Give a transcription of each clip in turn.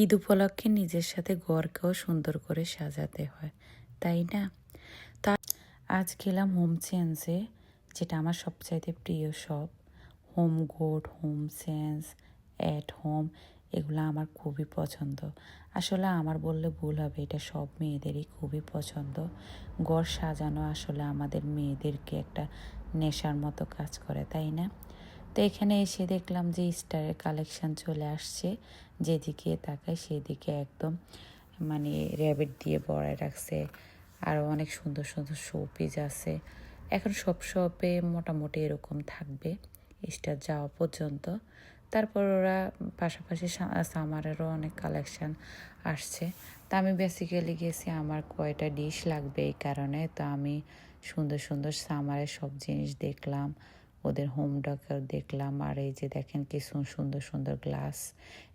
ঈদ উপলক্ষে নিজের সাথে ঘরকেও সুন্দর করে সাজাতে হয়, তাই না? তা আজ গেলাম হোম চেঞ্জে যেটা আমার সবচাইতে প্রিয় সব। Home god home sense at home, এগুলো আমার খুবই পছন্দ। আসলে আমার বললে ভুল হবে, এটা সব মেয়েদেরই খুবই পছন্দ। ঘর সাজানো আসলে আমাদের মেয়েদেরকে একটা নেশার মতো কাজ করে, তাই না? তো এখানে এসে দেখলাম যে স্টারের কালেকশান চলে আসছে। যেদিকে তাকায় সেদিকে একদম মানে র্যাবিট দিয়ে বড়ায় রাখছে। আরও অনেক সুন্দর সুন্দর শো শোপিস আছে। এখন সব শপে মোটামুটি এরকম থাকবে স্টার যাওয়া পর্যন্ত। তারপর ওরা পাশাপাশি সামারেরও অনেক কালেকশান আসছে। তা আমি বেসিক্যালি গেছি আমার কয়টা ডিশ লাগবে এই কারণে। তো আমি সুন্দর সুন্দর সামারের সব জিনিস দেখলাম। ওদের হোম দেখলাম আর এই যে দেখেন কি সুন্দর সুন্দর গ্লাস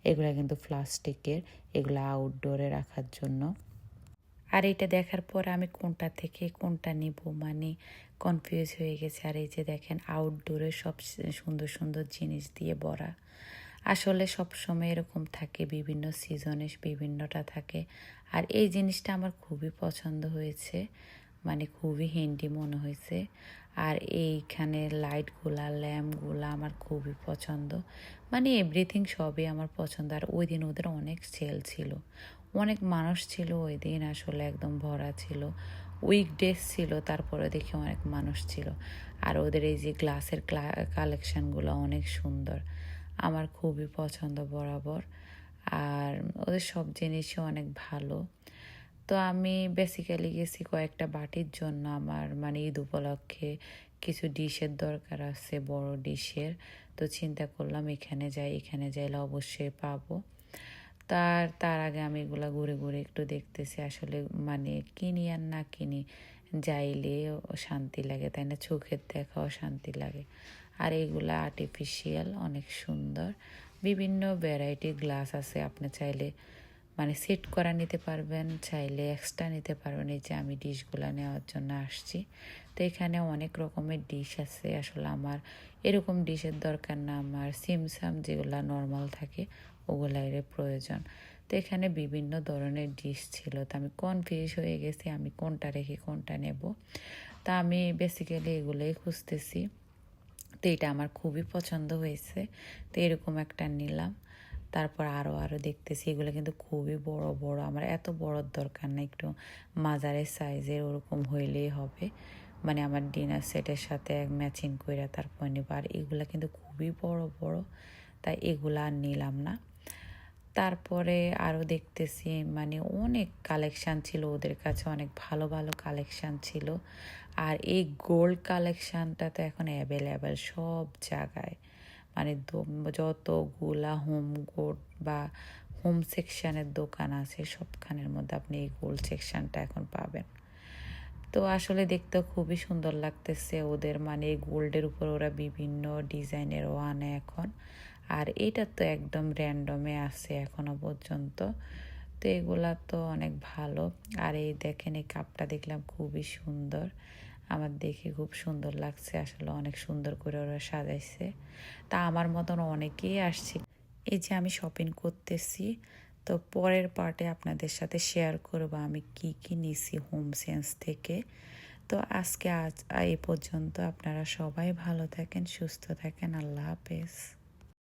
এগুলো কিন্তু প্লাস্টিকের এগুলো আউটডোরে রাখার জন্য। আর এটা দেখার পর আমি কোনটা থেকে কোনটা নিব মানে কনফিউজ হয়ে গেছে। আর এই যে দেখেন আউটডোরে সব সুন্দর সুন্দর জিনিস দিয়ে ভরা। আসলে সব সময় এরকম থাকে, বিভিন্ন সিজনে বিভিন্নটা থাকে। আর এই জিনিসটা আমার খুবই পছন্দ হয়েছে। মানে খুবই হেন্ডি মনে হয়েছে। আর এইখানে লাইটগুলা ল্যাম্পগুলা আমার খুবই পছন্দ। মানে এভরিথিং সবই আমার পছন্দ। আর ওই দিন ওদের অনেক সেল ছিল। অনেক মানুষ ছিল ওই দিন আসলে একদম ভরা ছিল। উইকডেজ ছিল, তারপরে দেখি অনেক মানুষ ছিল। আর ওদের এই যে গ্লাসের কালেকশানগুলো অনেক সুন্দর। আমার খুবই পছন্দ বরাবর। আর ওদের সব জিনিসই অনেক ভালো। তো আমি বেসিক্যালি গেছি কয়েকটা বাটির জন্য আমার মানে ঈদ উপলক্ষে কিছু ডিশের দরকার আছে, বড় ডিশের। তো চিন্তা করলাম এখানে যাই, এখানে যাইলে অবশ্যই পাবো। তার তার আগে আমি এগুলো ঘুরে ঘুরে একটু দেখতেছি, আসলে মানে কিনি আর না কিনি, যাইলে শান্তি লাগে, তাই না? চোখের দেখাও শান্তি লাগে। আর এইগুলো আর্টিফিশিয়াল অনেক সুন্দর। বিভিন্ন ভ্যারাইটি গ্লাস আছে, আপনি চাইলে মানে সেট করা নিতে পারবেন, চাইলে এক্সট্রা নিতে পারবেন। এই যে আমি ডিশগুলো নেওয়ার জন্য আসছি। তো এখানে অনেক রকমের ডিশ আছে। আসলে আমার এরকম ডিশের দরকার না। আমার সিমসাম যেগুলো নর্মাল থাকে ওগুলার প্রয়োজন। তো এখানে বিভিন্ন ধরনের ডিশ ছিল। তো আমি কনফিউজ হয়ে গেছি, আমি কোনটা রেখে কোনটা নেব। তা আমি বেসিক্যালি এগুলোই খুঁজতেছি। তো এটা আমার খুবই পছন্দ হয়েছে। তো এরকম একটা নিলাম। তারপর আরও আরও দেখতেছি। এগুলো কিন্তু খুবই বড় বড়। আমার এত বড়র দরকার না একটু মাজারের সাইজের ওরকম হইলেই হবে। মানে আমার ডিনার সেটের সাথে এক ম্যাচিং করে তারপর নেব। আর এগুলো কিন্তু খুবই বড় বড়। তাই এগুলো আর নিলাম না। তারপরে আরও দেখতেছি মানে অনেক কালেকশান ছিল ওদের কাছে, অনেক ভালো ভালো কালেকশান ছিল। আর এই গোল্ড কালেকশানটা তো এখন অ্যাভেলেবেল সব জায়গায়। মানে যত যতগুলা হোম গোড বা হোম সেকশানের দোকান আছে, সবখানের মধ্যে আপনি এই গোল্ড সেকশানটা এখন পাবেন। তো আসলে দেখতে খুবই সুন্দর লাগতেছে ওদের মানে এই গোল্ডের উপর ওরা বিভিন্ন ডিজাইনেরও আনে এখন। আর এটা তো একদম র্যান্ডমে আছে এখনও পর্যন্ত। তো এগুলা তো অনেক ভালো। আর এই দেখেন, এই কাপটা দেখলাম খুবই সুন্দর। আমার দেখে খুব সুন্দর লাগছে, আসলে অনেক সুন্দর করে ওরা সাজাইছে। তা আমার মতন অনেকেই আসছে। এই যে আমি শপিং করতেছি, তো পরের পার্টে আপনাদের সাথে শেয়ার করব আমি কি কি নিছি হোম সেন্স থেকে। তো আজকে আজ এ পর্যন্ত আপনারা সবাই ভালো থাকেন, সুস্থ থাকেন, আল্লাহ হাফেজ।